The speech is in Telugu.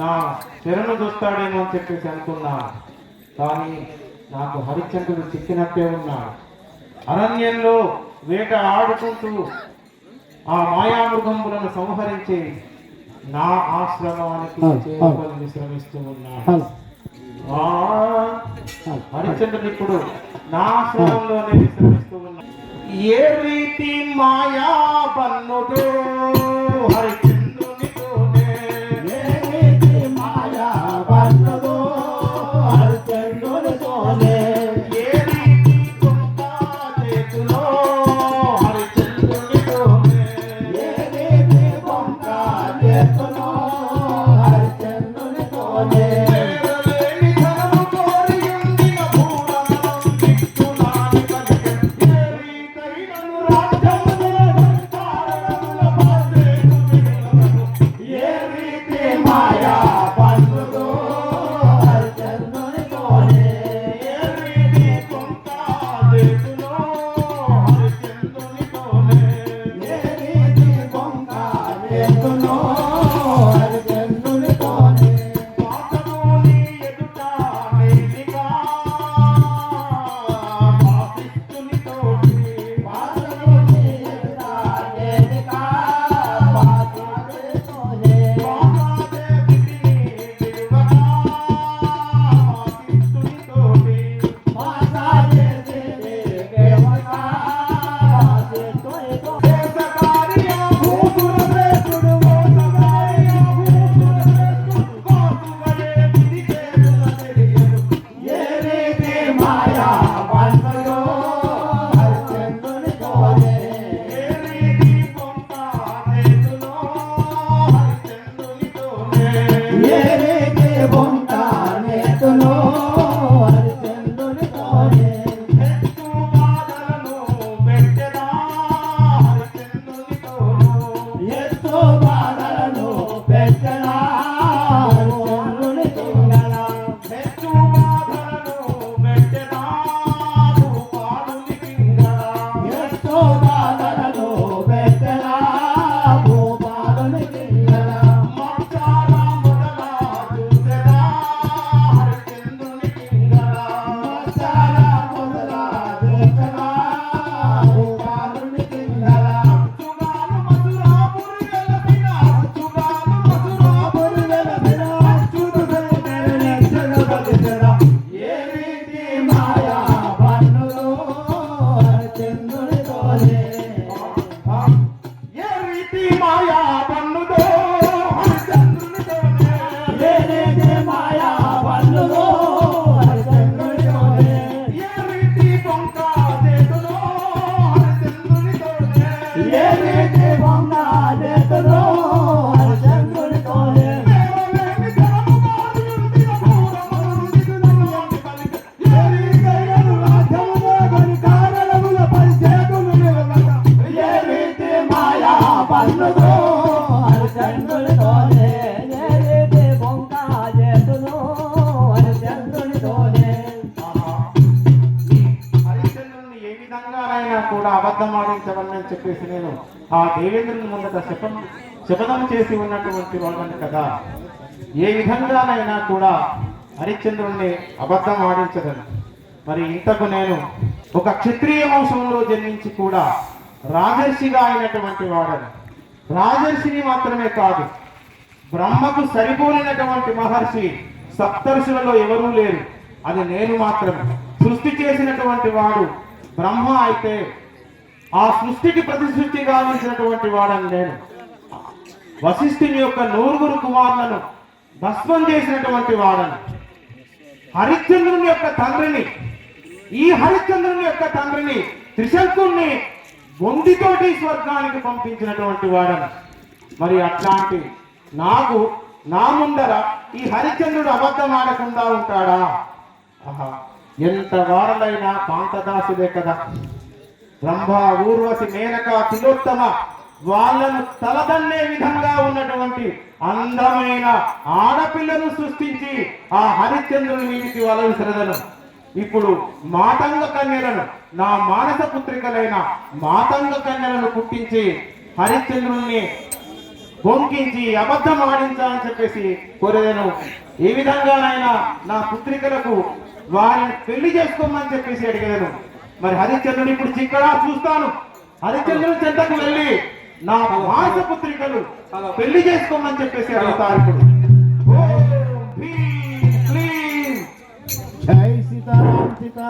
నా శరణు చూస్తాడేమో అని చెప్పేసి అనుకున్నాను కానీ నాకు హరిశ్చంద్రుడు చిక్కినట్టే ఉన్నాడు అరణ్యంలో వేట ఆడుకుంటూ ఆ మాయామృగములను సంహరించి నా ఆశ్రమానికి చేరుకొని విశ్రమిస్తూ ఉన్నాడు ఆ, హరిశ్చంద్రుడు ఇప్పుడు నా ఆశ్రమంలోనే విశ్రమిస్తూ ఉన్నాడు ఏ రీతి మాయా పన్నుతో ఏ మాయా పన్నుదో ఆహా. ఈ హరిశ్చంద్రుని ఏ విధంగానైనా కూడా అబద్ధం ఆడించవని చెప్పేసి నేను ఆ దేవేంద్రుని ముందట శపం శపథం చేసి ఉన్నటువంటి వాళ్ళని కదా ఏ విధంగానైనా కూడా హరిశ్చంద్రుణ్ణి అబద్ధం ఆడించదని మరి ఇంతకు నేను ఒక క్షత్రియ వంశంలో జన్మించి కూడా రాజర్షిగా అయినటువంటి వాడని. రాజర్షిని మాత్రమే కాదు బ్రహ్మకు సరిపోలినటువంటి మహర్షి సప్తర్షులలో ఎవరూ లేరు. అది నేను మాత్రమే. సృష్టి చేసినటువంటి వాడు బ్రహ్మ అయితే ఆ సృష్టికి ప్రతిసృష్టి గావించినటువంటి వాడని నేను. వశిష్ఠుని యొక్క నూరుగురు కుమారులను భస్మం చేసినటువంటి వాడని. హరిశ్చంద్రుని యొక్క తండ్రిని ఈ హరిశ్చంద్రుని యొక్క తండ్రిని త్రిశంకుణ్ణి బొందితోటి స్వర్గానికి పంపించినటువంటి వాడని. మరి అట్లాంటి నాకు నా ముందర ఈ హరిశ్చంద్రుడు అబద్ధం ఆడకుండా ఉంటాడా? ఆహా ఎంత వారలైనా కాంతదాసుడే కదా. రంభ ఊర్వశి మేనక తిలోత్తమ వాళ్ళను తలదన్నే విధంగా ఉన్నటువంటి అందమైన ఆడపిల్లను సృష్టించి ఆ హరిచంద్రుని వీరికి వలవిసిరదను ఇప్పుడు మాతంగ కన్యలను నా మానస పుత్రికలైన మాతంగ కన్యలను పుట్టించి హరిశ్చంద్రుణ్ణి బొంకించి అబద్ధం ఆడించాలని చెప్పేసి కోరేదను. ఏ విధంగానైనా నా పుత్రికలకు వారిని పెళ్ళి చేసుకోమని చెప్పేసి అడిగేదను. మరి హరిశ్చంద్రుడు ఇప్పుడు చిక్కడా చూస్తాను. హరిశ్చంద్రుడు చెంతకు వెళ్ళి నా మాస పుత్రికలు పెళ్ళి చేసుకోమని చెప్పేసి అడుగుతారు ఇప్పుడు. Sitaram, kita